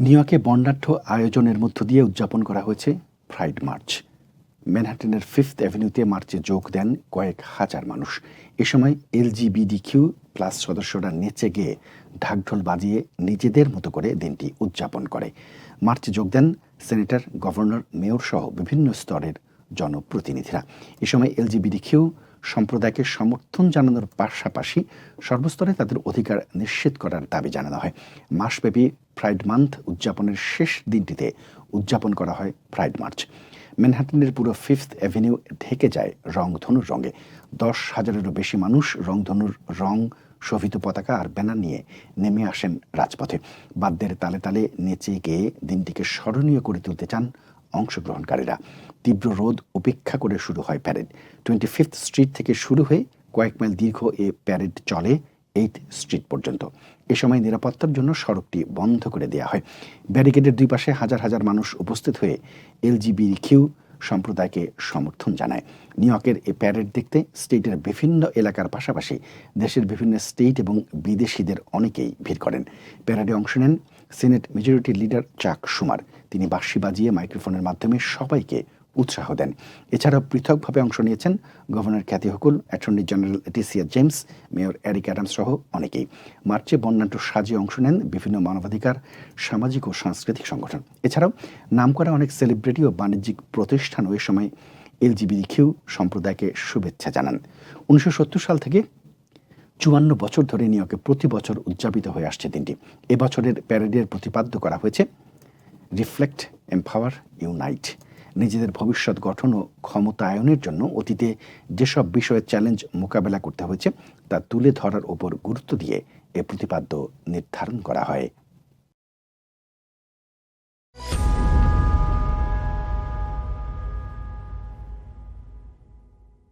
নিউইয়র্কে বর্ণাঢ্য আয়োজনের মধ্য দিয়ে উদযাপন করা হয়েছে ফ্রাইড মার্চ ম্যানহাটনের ফিফথ অ্যাভিনিউতে মার্চে যোগ দেন কয়েক হাজার মানুষ। এ সময় এলজিবিডিকিউ প্লাস সদস্যরা নেচে গিয়ে ঢাকঢোল বাজিয়ে নিজেদের মতো করে দিনটি উদযাপন করে। মার্চে যোগ দেন সেনেটর, গভর্নর, মেয়র সহ বিভিন্ন স্তরের জনপ্রতিনিধিরা। এ সময় এলজিবিডিকিউ সম্প্রদায়কে সমর্থন জানানোর পাশাপাশি সর্বস্তরে তাদের অধিকার নিশ্চিত করার দাবি জানানো হয়। মাসব্যাপী প্রাইড মান্থ উদযাপনের শেষ দিনটিতে উদযাপন করা হয় প্রাইড মার্চ ম্যানহাটনের পুরো ফিফথ অ্যাভিনিউ ঢেকে যায় রংধনুর রঙে। দশ হাজারেরও বেশি মানুষ রংধনুর রং, শোভিত পতাকা আর ব্যানার নিয়ে নেমে আসেন রাজপথে। বাদ্যের তালে তালে নেচে গেয়ে দিনটিকে স্মরণীয় করে তুলতে চান অংশগ্রহণকারীরা। তীব্র রোদ উপেক্ষা করে শুরু হয় প্যারেড। টোয়েন্টি ফিফথ স্ট্রিট থেকে শুরু হয়ে কয়েক মাইল দীর্ঘ এ প্যারেড চলে এইট স্ট্রিট পর্যন্ত। এ সময় নিরাপত্তার জন্য সড়কটি বন্ধ করে দেওয়া হয়। ব্যারিকেডের দুই পাশে হাজার হাজার মানুষ উপস্থিত হয়ে এলজিবি কিউ সম্প্রদায়কে সমর্থন জানায়। নিউ ইয়র্কের এই প্যারেড দেখতে স্টেটের বিভিন্ন এলাকার পাশাপাশি দেশের বিভিন্ন স্টেট এবং বিদেশিদের অনেকেই ভিড় করেন। প্যারেডে অংশ নেন সিনেট মেজরিটি লিডার চাক সুমার। তিনি বাঁশি বাজিয়ে মাইক্রোফোনের মাধ্যমে সবাইকে উৎসাহ দেন। এছাড়াও পৃথকভাবে অংশ নিয়েছেন governor Kathy Hochul, attorney general এটিসিয়া James, mayor Eric Adams সহ অনেকেই। মার্চে বর্ণাঢ্য সাজে অংশ নেন বিভিন্ন মানবাধিকার, সামাজিক ও সাংস্কৃতিক সংগঠন। এছাড়াও নামকরা অনেক সেলিব্রিটি ও বাণিজ্যিক প্রতিষ্ঠানও এ সময় এলজিবিডিকিউ সম্প্রদায়কে শুভেচ্ছা জানান। উনিশশো সত্তর সাল থেকে চুয়ান্ন বছর ধরে নিয়োগে প্রতি বছর উদযাপিত হয়ে আসছে দিনটি। এবছরের প্যারেডের প্রতিপাদ্য করা হয়েছে, রিফ্লেক্ট, এম্পাওয়ার, ইউনাইট। নিজেদের ভবিষ্যৎ গঠন ও ক্ষমতায়নের জন্য অতীতে যেসব বিষয়ে চ্যালেঞ্জ মোকাবেলা করতে হয়েছে, তা তুলে ধরার ওপর গুরুত্ব দিয়ে এ প্রতিপাদ্য নির্ধারণ করা হয়।